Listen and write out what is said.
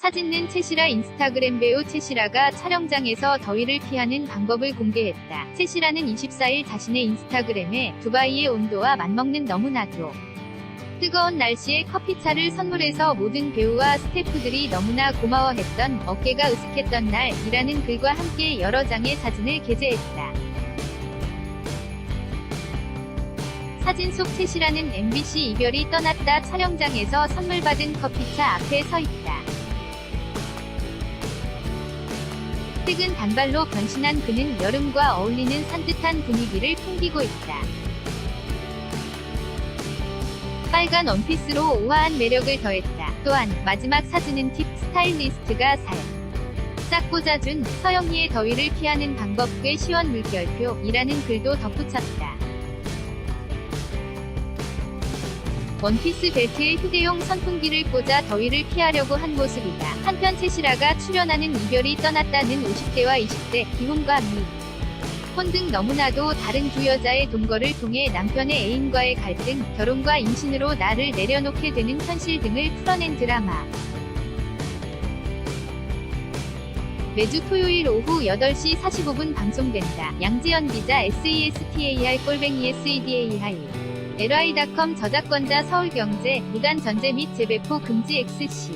사진는 채시라 인스타그램 배우 채시라가 촬영장에서 더위를 피하는 방법을 공개했다. 채시라는 24일 자신의 인스타그램에 두바이의 온도와 맞먹는 너무나도 뜨거운 날씨에 커피차를 선물해서 모든 배우와 스태프들이 너무나 고마워했던 어깨가 으슥했던 날이라는 글과 함께 여러 장의 사진을 게재했다. 사진 속 채시라는 MBC 이별이 떠났다 촬영장에서 선물 받은 커피차 앞에 서 있다. 최근 단발로 변신한 그는 여름과 어울리는 산뜻한 분위기를 풍기고 있다. 빨간 원피스로 우아한 매력을 더했다. 또한 마지막 사진은 팁 스타일리스트가 살. 싹 꽂아준 서영희의 더위를 피하는 방법 꽤 시원 물결표이라는 글도 덧붙였다. 원피스 벨트에 휴대용 선풍기를 꽂아 더위를 피하려고 한 모습이다. 한편 채시라가 출연하는 이별이 떠났다는 50대와 20대, 기혼과 미. 혼등 너무나도 다른 두 여자의 동거를 통해 남편의 애인과의 갈등, 결혼과 임신으로 나를 내려놓게 되는 현실 등을 풀어낸 드라마. 매주 토요일 오후 8시 45분 방송된다. 양지연 기자 SESTAR 꼴뱅이 SEDAI LI.com 저작권자 서울경제 무단 전제 및 재배포 금지 XC